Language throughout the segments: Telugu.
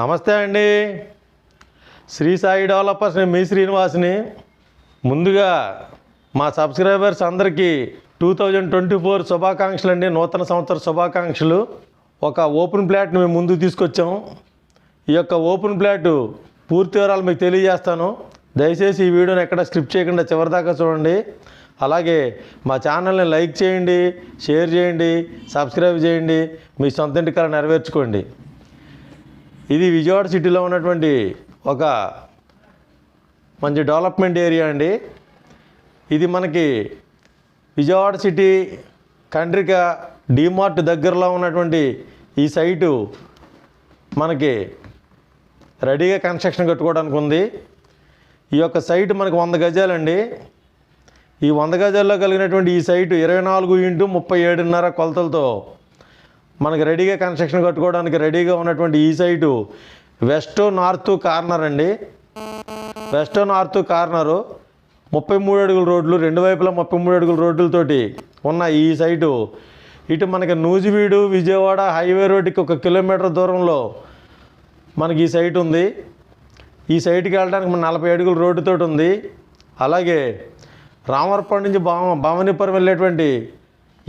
నమస్తే అండి. శ్రీ సాయి డెవలపర్స్ నేను మీ శ్రీనివాస్ని. ముందుగా మా సబ్స్క్రైబర్స్ అందరికీ టూ థౌజండ్ ట్వంటీ ఫోర్ శుభాకాంక్షలు అండి. నూతన సంవత్సర శుభాకాంక్షలు. ఒక ఓపెన్ ప్లాట్ని మేము ముందుకు తీసుకొచ్చాము. ఈ యొక్క ఓపెన్ ప్లాట్ పూర్తి వివరాలు మీకు తెలియజేస్తాను. దయచేసి ఈ వీడియోని ఎక్కడ స్క్రిప్ట్ చేయకుండా చివరిదాకా చూడండి. అలాగే మా ఛానల్ని లైక్ చేయండి షేర్ చేయండి సబ్స్క్రైబ్ చేయండి. మీ సొంత ఇంటి కళ నెరవేర్చుకోండి. ఇది విజయవాడ సిటీలో ఉన్నటువంటి ఒక మంచి డెవలప్మెంట్ ఏరియా అండి. ఇది మనకి విజయవాడ సిటీ కండ్రిక డిమార్ట్ దగ్గరలో ఉన్నటువంటి ఈ సైటు మనకి రెడీగా కన్స్ట్రక్షన్ కట్టుకోవడానికి ఉంది. ఈ యొక్క సైట్ మనకు వంద గజాలండి. ఈ వంద గజాల్లో కలిగినటువంటి ఈ సైటు ఇరవై నాలుగు ఇంటూ ముప్పై ఏడున్నర కొలతలతో మనకి రెడీగా కన్స్ట్రక్షన్ కట్టుకోవడానికి రెడీగా ఉన్నటువంటి ఈ సైటు వెస్ట్ నార్త్ కార్నర్ అండి. వెస్ట్ నార్త్ కార్నరు ముప్పై మూడు అడుగుల రోడ్లు రెండు వైపులా ముప్పై మూడు అడుగుల రోడ్లతోటి ఉన్న ఈ సైటు. ఇటు మనకి నూజివీడు విజయవాడ హైవే రోడ్డుకి ఒక కిలోమీటర్ దూరంలో మనకి ఈ సైట్ ఉంది. ఈ సైట్కి వెళ్ళడానికి మన నలభై అడుగుల రోడ్డుతోటి ఉంది. అలాగే రామవరపాడు నుంచి భావ భవనీపురం వెళ్ళేటువంటి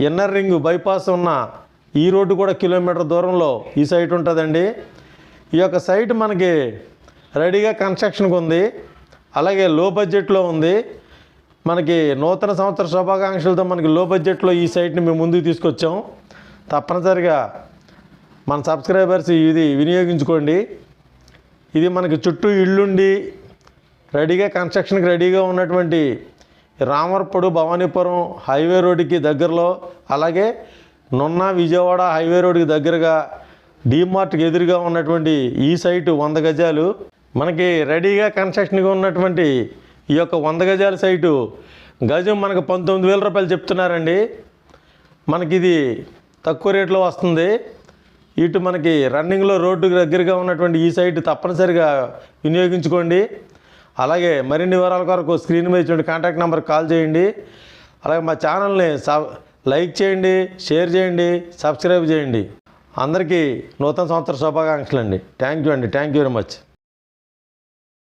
ఇన్నర్ రింగ్ బైపాస్ ఉన్న ఈ రోడ్డు కూడా కిలోమీటర్ దూరంలో ఈ సైట్ ఉంటుందండి. ఈ యొక్క సైట్ మనకి రెడీగా కన్స్ట్రక్షన్కి ఉంది. అలాగే లో బడ్జెట్లో ఉంది. మనకి నూతన సంవత్సర శుభాకాంక్షలతో మనకి లో బడ్జెట్లో ఈ సైట్ని మేము ముందుకు తీసుకొచ్చాం. తప్పనిసరిగా మన సబ్స్క్రైబర్స్ ఇది వినియోగించుకోండి. ఇది మనకి చుట్టూ ఇళ్ళుండి రెడీగా కన్స్ట్రక్షన్కి రెడీగా ఉన్నటువంటి రామర్పడు భవానీపురం హైవే రోడ్డుకి దగ్గరలో అలాగే నున్న విజయవాడ హైవే రోడ్డుకి దగ్గరగా డీమార్ట్కి ఎదురుగా ఉన్నటువంటి ఈ సైటు వంద గజాలు. మనకి రెడీగా కన్స్ట్రక్షన్గా ఉన్నటువంటి ఈ యొక్క వంద గజాల సైటు గజం మనకు పంతొమ్మిది వేల రూపాయలు చెప్తున్నారండి. మనకి ఇది తక్కువ రేట్లో వస్తుంది. ఇటు మనకి రన్నింగ్లో రోడ్డుకు దగ్గరగా ఉన్నటువంటి ఈ సైట్ తప్పనిసరిగా వినియోగించుకోండి. అలాగే మరిన్ని వివరాల కొరకు స్క్రీన్ మీద ఇటువంటి కాంటాక్ట్ నెంబర్ కాల్ చేయండి. అలాగే మా ఛానల్ని సబ్ లైక్ చేయండి షేర్ చేయండి సబ్స్క్రైబ్ చేయండి. అందరికీ నూతన సంవత్సర శుభాకాంక్షలు అండి థ్యాంక్ యూ అండి. Thank you very much.